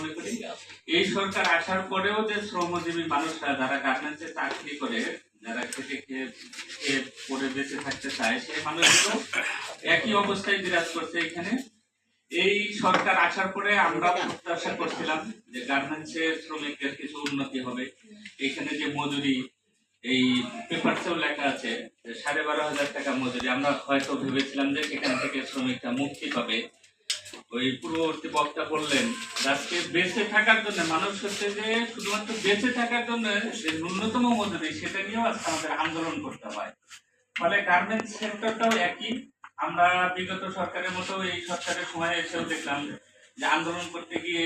মনে করি। এই সরকার আসার পরেও যে শ্রমজীবী মানুষরা যারা গার্মেন্টসে চাকরি করে, যারা খেটে খেয়ে পরে বেঁচে থাকতে চায়, সেই মানুষগুলো একই অবস্থায় বিরাজ করছে এখানে। এই সরকার আসার পরে আমরা প্রত্যাশা করছিলাম যে গার্মেন্টসে শ্রমিকদের কিছু উন্নতি হবে। এখানে যে মজুরি, এই পেপারসেও লেখা আছে সাড়ে বারো হাজার টাকা মজুরি। আমরা হয়তো ভেবেছিলাম যে সেখান থেকে শ্রমিকরা মুক্তি পাবে। ওই পূর্ববর্তী বক্তা বললেন, আজকে বেঁচে থাকার জন্য মানুষ হচ্ছে যে শুধুমাত্র বেঁচে থাকার জন্য যে ন্যূনতম মজুরি, সেটা নিয়েও আজকে আমাদের আন্দোলন করতে হয়। ফলে গার্মেন্টস সেক্টরটাও একই। আমরা বিগত সরকারের মতো এই সরকারের সময় এসেও দেখলাম যে আন্দোলন করতে গিয়ে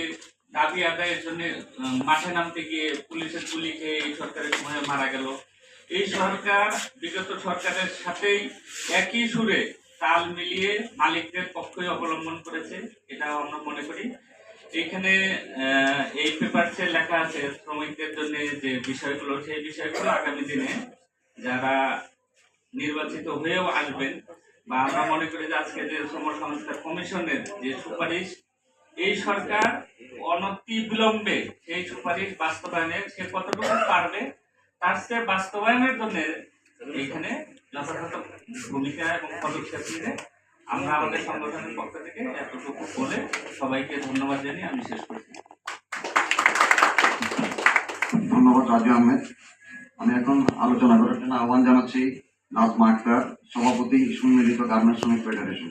দাবি আদায়ের জন্য মাঠে নামতে গিয়ে পুলিশের গুলি খেয়ে এই সরকারের সময় মারা গেল। এই সরকার, বিগত সরকারের সাথেই একই সুরে তাল মিলিয়ে মালিকদের পক্ষই অবলম্বন করেছে, এটাও আমরা মনে করি। এখানে এই পেপারসে লেখা আছে শ্রমিকদের জন্য যে বিষয়গুলো, সেই বিষয়গুলো আগামী দিনে যারা নির্বাচিত হয়েও আসবেন বা আমরা মনে করি যে আজকে যে শ্রম সংস্কার কমিশনের যে সুপারিশ, এই সরকার অনতি বিলম্বে সেই সুপারিশ বাস্তবায়নের সে কতটুকু পারবে, তার সে বাস্তবায়নের জন্য এখানে যথাযথ ভূমিকা এবং পদক্ষেপ নিয়ে আমরা আমাদের সংগঠনের পক্ষ থেকে এতটুকু বলে সবাইকে ধন্যবাদ জানিয়ে আমি শেষ করছি। ধন্যবাদ রাজু আহমেদ। আমি এখন আলোচনা করার জন্য আহ্বান জানাচ্ছি নাজমা আক্তার সভাপতি সুমিলিত গার্মেন্টস শ্রমিক ফেডারেশন।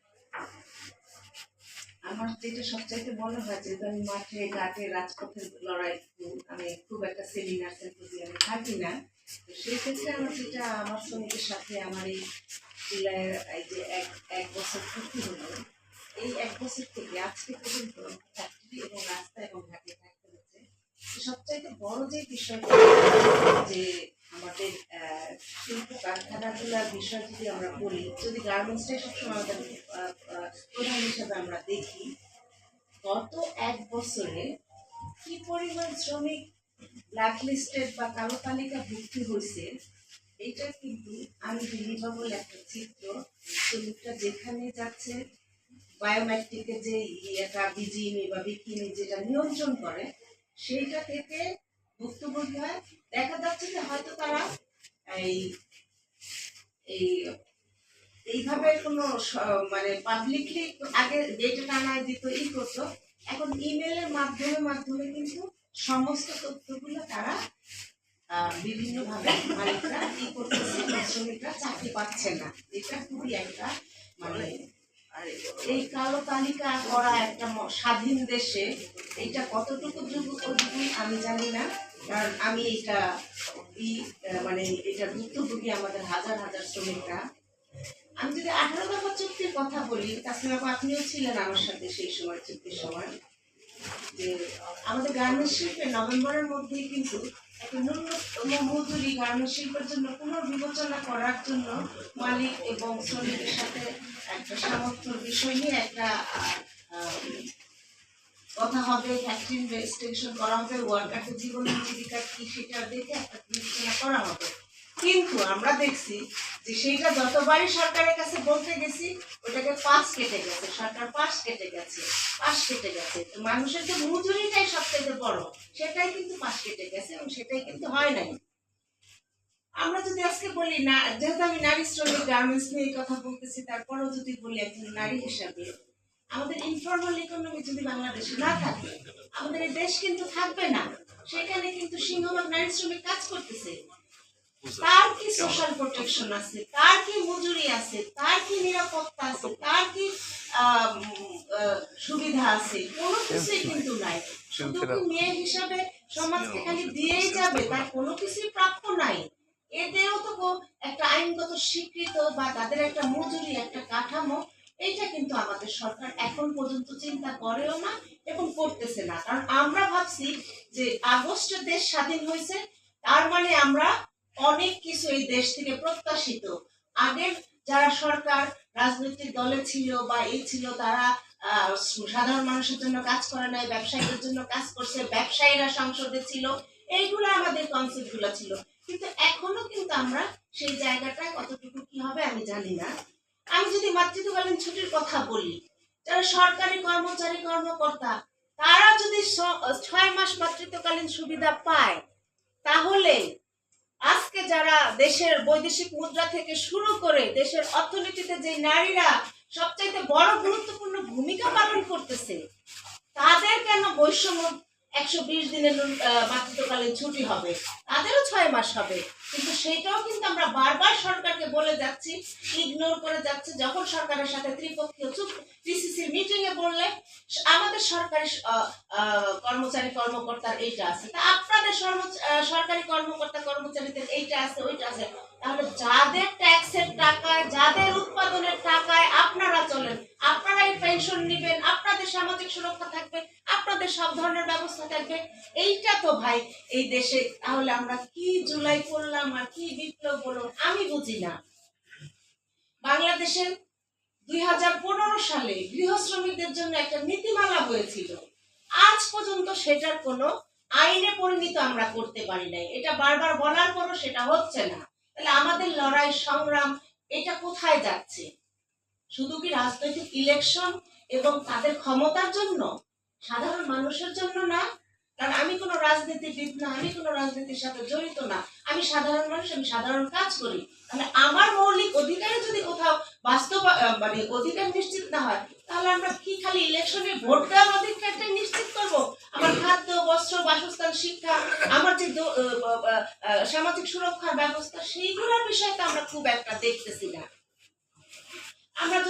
আমার যেটা সবচাইতে মনে হয় যেহেতু আমি মাঠে, ঘাটে, রাজপথের লড়াই আমি খুব একটা সেমিনার সেম্পোজিয়ামে থাকি না। তো সেই ক্ষেত্রে আমার যেটা, আমার শ্রমিকের সাথে আমার এই জুলাইয়ের, এই যে এক এক বছর পূর্তি হলো, এই এক বছর থেকে আজকে পর্যন্ত ফ্যাক্টরি এবং রাস্তা এবং ঘাটে থাকতে হচ্ছে। সবচাইতে বড় যে বিষয়টা, যে আমাদের শিল্প কারখানাগুলোর বিষয় যদি আমরা বলি, যদি গার্মেন্টসটাই সবসময় আমাদের প্রধান হিসাবে আমরা দেখি গত এক বছরে কি পরিমাণ শ্রমিক ব্ল্যাক লিস্টেড বা কালো তালিকা ভর্তি হয়েছে, এটা কিন্তু আমি বিলিভাবল একটা চিত্র, শ্রমিকটা যেখানে যাচ্ছে বায়োমেট্রিকের যে ইয়েটা বিজিএমই বা বিকিনি যেটা নিয়ন্ত্রণ করে, সেইটা থেকে ভুক্তভোগী হয়। দেখা যাচ্ছে যে হয়তো তারা এই এই এইভাবে কোনো মানে পাবলিকলি আগে ডেটা টানায় দিত ই করতো, এখন ইমেলের মাধ্যমে মাধ্যমে কিন্তু সমস্ত তথ্যগুলো তারা বিভিন্নভাবে মালিকরা ই করতেছে শ্রমিকরা চাকরি পাচ্ছে না। এটা খুবই একটা মানে এই কালো তালিকা করা একটা স্বাধীন দেশে এটা কতটুকু উপযোগী আমি জানি না, কারণ আমি এটা মানে এটা ভুক্তভোগী আমাদের হাজার হাজার শ্রমিকরা। আমি যদি আঠারো দফা চুক্তির কথা বলি, তাছাড়া আপনিও ছিলেন আমার সাথে সেই সময় চুক্তির সময়। যে, আমাদের গার্মেন্টস শিল্পে নভেম্বরের মধ্যেই কিন্তু ন্যূনতম মজুরি গার্মেন্টস শিল্পের জন্য পুনর্বিবেচনা করার জন্য মালিক এবং শ্রমিকের সাথে একটা সামর্থ্যর বিষয় নিয়ে একটা কথা হবে ফ্যাক্টরি ইনভেস্টিগেশন করা হবে ওয়ার্কারদের জীবন জীবিকা কি সেটা দেখে একটা বিবেচনা করা হবে। কিন্তু আমরা দেখছি যে সেইটা যতবারই সরকারের কাছে বলতে গেছি, ওটাকে পাস কেটে গেছে। সরকার পাস কেটে গেছে পাস কেটে গেছে। মানুষের যে মজুরিটাই বড়, সেটাই কিন্তু পাস কেটে গেছে এবং সেটাই কিন্তু হয় নাই। আমরা যদি আজকে বলি না, যেহেতু আমি নারী শ্রমিক গার্মেন্টস নিয়ে কথা বলতেছি, তারপরেও যদি বলি একজন নারী হিসাবে, আমাদের ইনফর্মাল ইকোনমি যদি বাংলাদেশে না থাকে, আমাদের এই দেশ কিন্তু থাকবে না। সেখানে কিন্তু সিংহভাগ নারী শ্রমিক কাজ করতেছে। তার কি সোশ্যাল প্রোটেকশন আছে? তার কি মজুরি আছে? তার কি নিরাপত্তা আছে? তার কি সুবিধা আছে? কোনো কিছুই কিন্তু নাই। শুধু কি মেয়ে হিসাবে সমাজকে খালি দিয়েই যাবে? তার কোনো কিছুই প্রাপ্য নাই। এতেও একটা আইনগত স্বীকৃত বা তাদের একটা মজুরি একটা কাঠামো এইটা কিন্তু আমাদের সরকার এখন পর্যন্ত চিন্তা করেও না এবং করতেছে না। কারণ আমরা ভাবছি যে আগস্টে দেশ স্বাধীন হয়েছে তার মানে আমরা অনেক কিছু এই দেশ থেকে প্রত্যাশিত। আগের যারা সরকার, রাজনৈতিক দলে ছিল বা এই ছিল, তারা সাধারণ মানুষের জন্য কাজ করে নাই, ব্যবসায়ীদের জন্য কাজ করছে, ব্যবসায়ীরা সংসদে ছিল, এইগুলো আমাদের কনসেপ্টগুলো ছিল। কিন্তু এখনও কিন্তু আমরা সেই জায়গাটায় কতটুকু কি হবে আমি জানি না। আমি যদি মাতৃত্বকালীন ছুটির কথা বলি, যারা সরকারি কর্মচারী, কর্মকর্তা, তারা যদি ছয় মাস মাতৃত্বকালীন সুবিধা পায়, তাহলে যারা দেশের বৈদেশিক মুদ্রা থেকে শুরু করে দেশের অর্থনীতিতে যে নারীরা সবচাইতে বড় গুরুত্বপূর্ণ ভূমিকা পালন করতেছে, তাদের কেন বৈষম্য একশো বিশ দিনের মাতৃত্বকালীন ছুটি হবে। তাদেরও ছয় মাস হবে। কিন্তু সেইটাও কিন্তু আমরা বারবার সরকারকে বলে যাচ্ছি ইগনোর করে যাচ্ছে। যখন সরকারের সাথে ত্রিপক্ষীয় চুপ টিসিসির মিটিং বললে, আমাদের সরকারি কর্মচারী কর্মকর্তার এইটা আছে। তা আপনাদের সরকারি কর্মকর্তা কর্মচারীদের এইটা আছে, ওইটা আছে। তাহলে যাদের ট্যাক্সের টাকায়, যাদের উৎপাদনের টাকায় আপনারা চলেন আপনারাই পেনশন নেবেন, আপনাদের সামাজিক সুরক্ষা থাকবে, আপনাদের সব ধরনের ব্যবস্থা থাকবে। এইটা তো ভাই, এই দেশে তাহলে আমরা কি জুলাই করলাম আর কি বিপ্লব বলুন আমি বুঝি না। বাংলাদেশের দুই হাজার পনেরো সালে গৃহ শ্রমিকদের জন্য একটা নীতিমালা হয়েছিল। আজ পর্যন্ত সেটার কোনো আইনে পরিণত আমরা করতে পারি নাই। এটা বারবার বলার পরও সেটা হচ্ছে না। তাহলে আমাদের লড়াই সংগ্রাম, এটা কোথায় যাচ্ছে? শুধু কি রাজনৈতিক ইলেকশন এবং তাদের ক্ষমতার জন্য? সাধারণ মানুষের জন্য না। কারণ আমি কোনো রাজনীতিবিদ না, আমি কোনো রাজনীতির সাথে জড়িত না। আমি সাধারণ মানুষ, আমি সাধারণ কাজ করি। তাহলে আমার মৌলিক অধিকারে যদি কোথাও বাস্তব মানে অধিকার নিশ্চিত না হয়, তাহলে আমরা কি খালি ইলেকশনে ভোট দেওয়ার অধিকারটাই নিশ্চিত করব? আমার খাদ্য, বস্ত্র, বাসস্থান, শিক্ষা, আমার যে সামাজিক সুরক্ষার ব্যবস্থা, সেইগুলোর বিষয়ে তো আমরা খুব একটা দেখতেছি না। আমরা